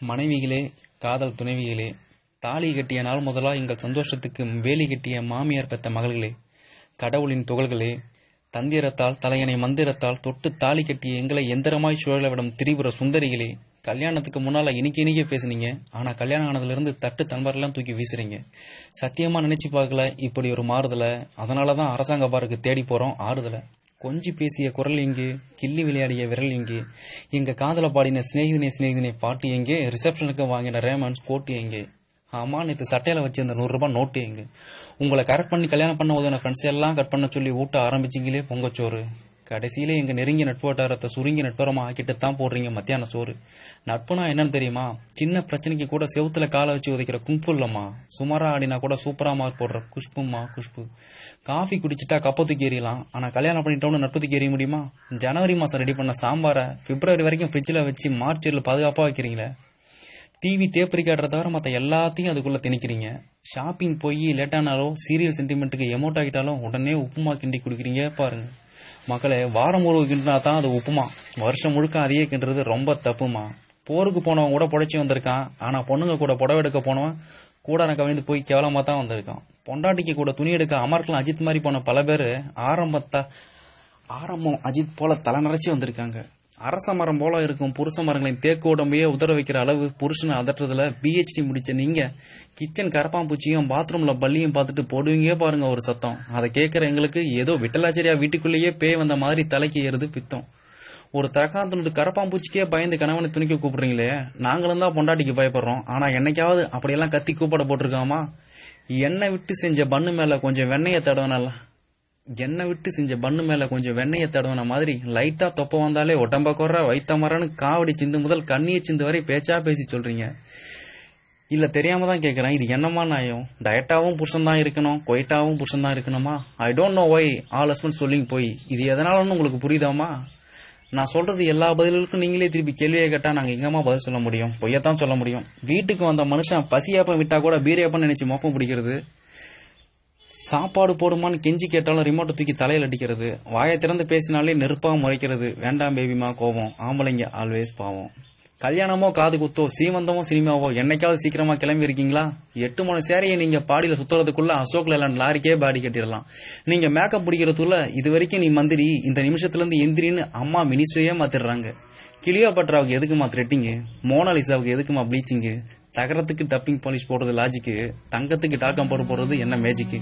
மனைவிகளே காதல் துணைவிகளே தாலி கட்டிய நாள் முதலா எங்கள் சந்தோஷத்துக்கு வேலி கட்டிய மாமியார் பெத்த மகள்களே கடவுளின் துகள்களே தந்திரத்தால் தலையணை மந்திரத்தால் தொட்டு தாலி கட்டிய எங்களை எந்திரமாய் சுழல விடம் திரிபுர சுந்தரிகளே கல்யாணத்துக்கு முன்னால இனிக்க இனிக்க பேசுனீங்க ஆனா கல்யாணம் ஆனதுலேருந்து தட்டு தன்பரெல்லாம் தூக்கி வீசுறீங்க. சத்தியமா நினைச்சு பார்க்கல இப்படி ஒரு மாறுதல அதனாலதான் அரசாங்க பாருக்கு தேடி போறோம் ஆறுதலை. கொஞ்சி பேசிய குரல் எங்கே கிள்ளி விளையாடிய விரல் எங்கே எங்க காதல பாடின சிநேகிதனே சிநேகிதனே பாட்டு எங்கே? ரிசப்ஷனுக்கு வாங்கின ரேமன்ஸ் கோட்டு எங்கே? ஆமா நேற்று சட்டையில வச்சிருந்த நூறு ரூபாய் நோட்டு எங்கே? உங்களை கரெக்ட் பண்ணி கல்யாணம் பண்ண உதவின ஃப்ரெண்ட்ஸ் எல்லாம் கட் பண்ண சொல்லி ஊட்ட ஆரம்பிச்சிங்களே பொங்கச்சோறு. கடைசியில் எங்கள் நெருங்கிய நட்புவட்டாரத்தை சுருங்கி நட்புறமா ஆக்கிட்டு தான் போடுறீங்க மத்தியான சோறு. நட்புனா என்னன்னு தெரியுமா? சின்ன பிரச்சனைக்கு கூட செவுத்துல காலை வச்சு உதைக்கிற கும்பு இல்லம்மா. சுமாரா ஆடினா கூட சூப்பராக மார்க் போடுற குஷ்புமா குஷ்பு. காஃபி குடிச்சிட்டா கப்ப தூக்கி எறியலாம் ஆனால் கல்யாணம் பண்ணிட்டோம்னு நட்பு தூக்கி எறிய முடியுமா? ஜனவரி மாதம் ரெடி பண்ண சாம்பாரை பிப்ரவரி வரைக்கும் ஃப்ரிட்ஜில் வச்சு மார்ச் பாதுகாப்பாக வைக்கிறீங்களே. டிவி டேப் ரிகார்டரை தவிர மற்ற எல்லாத்தையும் அதுக்குள்ளே திணிக்கிறீங்க. ஷாப்பிங் போய் லேட்டானாலும் சீரியல் சென்டிமெண்ட்டுக்கு எமோட் ஆகிட்டாலும் உடனே உப்புமா கிண்டி குடிக்கிறீங்க பாருங்கள் மக்களே வாரம் ஒரு கிண்டினா தான் அது உப்புமா. வருஷம் முழுக்க அதையே கிண்டுறது ரொம்ப தப்புமா. போருக்கு போனவன் கூட புடைச்சி வந்திருக்கான். ஆனா பொண்ணுங்க கூட புடவை எடுக்க போனவன் கூட கவிழ்ந்து போய் கேவலமா தான் வந்திருக்கான். பொண்டாட்டிக்கு கூட துணி எடுக்க அமர்க்கலாம் அஜித் மாதிரி போன பல பேர் ஆரம்பத்தா ஆரம்பம் அஜித் போல தலை நிறைச்சி வந்திருக்காங்க. அரச மரம் போல இருக்கும் புருஷ மரங்களின் தேக்கு உடம்பையே உதற வைக்கிற அளவு புருஷனை அதட்டுறதுல பிஹெச்டி முடிச்ச நீங்க கிச்சன் கரப்பாம்பூச்சியும் பாத்ரூம்ல பள்ளியும் பார்த்துட்டு போடுவீங்க பாருங்க ஒரு சத்தம். அதை கேட்கிற எங்களுக்கு ஏதோ விட்டலாச்சரியா வீட்டுக்குள்ளேயே பேய் வந்த மாதிரி தலைக்கு ஏறுது பித்தம். ஒரு தரக்காந்தனோட கரப்பாம்பூச்சிக்கே பயந்து கணவனை துணிக்க கூப்பிடுறீங்களே நாங்களும் தான் பொண்டாட்டிக்கு பயப்படுறோம். ஆனா என்னைக்காவது அப்படியெல்லாம் கத்தி கூப்பிட போட்டிருக்காமா? எண்ணெய் விட்டு செஞ்ச பண்ணு மேல கொஞ்சம் வெண்ணெயை தடவனல எண்ணெய் விட்டு செஞ்ச பண்ணு மேல கொஞ்சம் வெண்ணெயை தடவன மாதிரி லைட்டா தொப்ப வந்தாலே உடம்ப குற வைத்த மரன்னு காவடி சிந்து முதல் கண்ணீர் சிந்து வரை பேச்சா பேசி சொல்றீங்க. இல்ல தெரியாம தான் கேக்குறேன். இது என்னமா நியாயம்? டயட்டாவும் புருஷன் தான் இருக்கணும். கொயிட்டாவும் புருஷன் தான் இருக்கணுமா? I don't know why all husband சொல்லிங்க போய். இது எதனாலன்னு உங்களுக்கு புரியுதாமா நான் சொல்றது எல்லா பதில்களுக்கும் நீங்களே திருப்பி கேள்வியை கேட்டா நாங்க எங்கம்மா பதில் சொல்ல முடியும்? பொய்யத்தான் சொல்ல முடியும். வீட்டுக்கு வந்த மனுஷன் பசியாப்பம் விட்டா கூட பீரியப்பம் நினைச்சு மோப்பம் பிடிக்கிறது. சாப்பாடு போடுமான்னு கெஞ்சி கேட்டாலும் ரிமோட்டை தூக்கி தலையில் அடிக்கிறது. வாயை திறந்து பேசினாலே நெருப்பாக முறைக்கிறது. வேண்டாம் பேபிமா கோவம் ஆம்பளைங்க ஆல்வேஸ் பாவம். கல்யாணமோ காது குத்தோ சீமந்தமோ சினிமாவோ என்னைக்காவது சீக்கிரமா கிளம்பி இருக்கீங்களா? எட்டு மணி சேரையை நீங்க பாடியில சுத்துறதுக்குள்ள அசோக் லேலாண்ட் லாரிக்கே பாடி கட்டிடலாம். நீங்க மேக்கப் பிடிக்கிறதுக்குள்ள இது வரைக்கும் நீ மந்திரி இந்த நிமிஷத்துல இருந்து எந்திரின்னு அம்மா மினிஸ்டரையே மாத்திடுறாங்க. கிளியோ பட்ராவுக்கு எதுக்குமா த்ரெட்டிங்கு மோனாலிசாவுக்கு எதுக்குமா ப்ளீச்சிங்கு தகரத்துக்கு டப்பிங் பாலிஷ் போடுறது லாஜிக்கு தங்கத்துக்கு டாக்கம் போட போடுறது என்ன மேஜிக்கு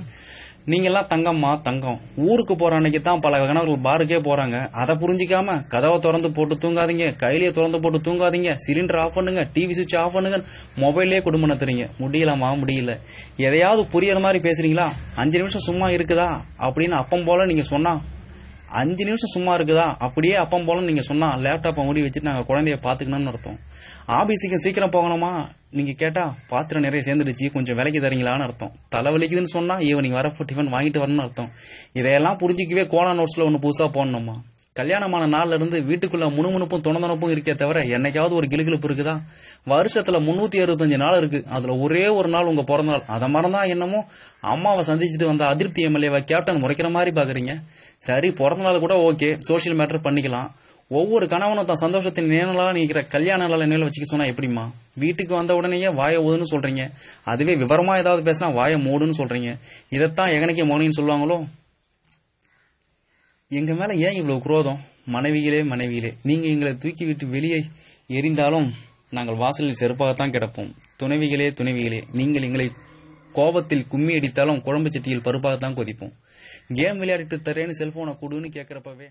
நீங்கெல்லாம் தங்கம்மா தங்கம். ஊருக்கு போற அன்னைக்கு தான் பல கணவர்கள் பாருக்கே போறாங்க. அதை புரிஞ்சிக்காம கதவை திறந்து போட்டு தூங்காதீங்க கையிலேயே திறந்து போட்டு தூங்காதீங்க சிலிண்டர் ஆஃப் பண்ணுங்க டிவி சுவிட்ச் ஆஃப் பண்ணுங்க மொபைல்லே குடும்பம் நடத்துறீங்க. முடியலமா? முடியல. எதையாவது புரியற மாதிரி பேசுறீங்களா? அஞ்சு நிமிஷம் சும்மா இருக்குதா? அப்படின்னு அப்பம் போல நீங்க சொன்னா அஞ்சு நிமிஷம் சும்மா இருக்குதா? அப்படியே அப்பம் போல நீங்க சொன்னா லேப்டாப்பை மூடி வச்சுட்டு நாங்க குழந்தைய பாத்துக்கணும்னு அர்த்தம். ஆபீஸுக்கு சீக்கிரம் போகணுமா? நீங்க கேட்டா பாத்திரம் நிறைய சேர்ந்துடுச்சு கொஞ்சம் விலைக்கு தரீங்களான்னு அர்த்தம். தலைவலிக்குதுன்னு சொன்னா ஈவினிங் வரப்போ டிஃபன் வாங்கிட்டு வரணும்னு அர்த்தம். இதையெல்லாம் புரிஞ்சிக்கவே கோலா நோட்ஸ்ல ஒன்னு புதுசா போடணுமா? கல்யாணமான நாள்ல இருந்து வீட்டுக்குள்ள முணுமுணுப்பும் துணதுணப்பும் இருக்கே தவிர என்னைக்காவது ஒரு கிளுகிழப்பு இருக்குதா வருஷத்துல முன்னூத்தி அறுபத்தஞ்சு நாள் இருக்கு. அதுல ஒரே ஒரு நாள் உங்க பிறந்த நாள் அதை மறந்தா என்னமோ அம்மாவை சந்திச்சுட்டு வந்த அதிருப்தி எம்எல்ஏவை கேப்டன் முறைக்கிற மாதிரி பாக்குறீங்க. சரி பிறந்த நாள் கூட ஓகே சோசியல் மேட்டர் பண்ணிக்கலாம். ஒவ்வொரு கணவனும் தான் சந்தோஷத்தின் நினைவுகளா நீக்கிற கல்யாண நாள நினைவுல வச்சுக்க சொன்னா எப்படிமா வீட்டுக்கு வந்த உடனேயே வாய ஊதுன்னு சொல்றீங்க. அதுவே விவரமா ஏதாவது பேசினா வாய மூடுன்னு சொல்றீங்க. இதைத்தான் எகனைக்கு மௌனின்னு சொல்லுவாங்களோ? எங்க மேல ஏன் இவ்வளவு குரோதம்? மனைவியிலே மனைவியிலே. நீங்க எங்களை தூக்கி விட்டு வெளியே எரிந்தாலும் நாங்கள் வாசலில் செருப்பாகத்தான் கிடப்போம். துணைவிகளே துணைவிகளே நீங்கள் எங்களை கோபத்தில் கும்மி அடித்தாலும் குழம்பு சட்டியில் பருப்பாகத்தான் கொதிப்போம். கேம் விளையாடிட்டு தரேன்னு செல்போனை கொடுன்னு கேட்கறப்பவே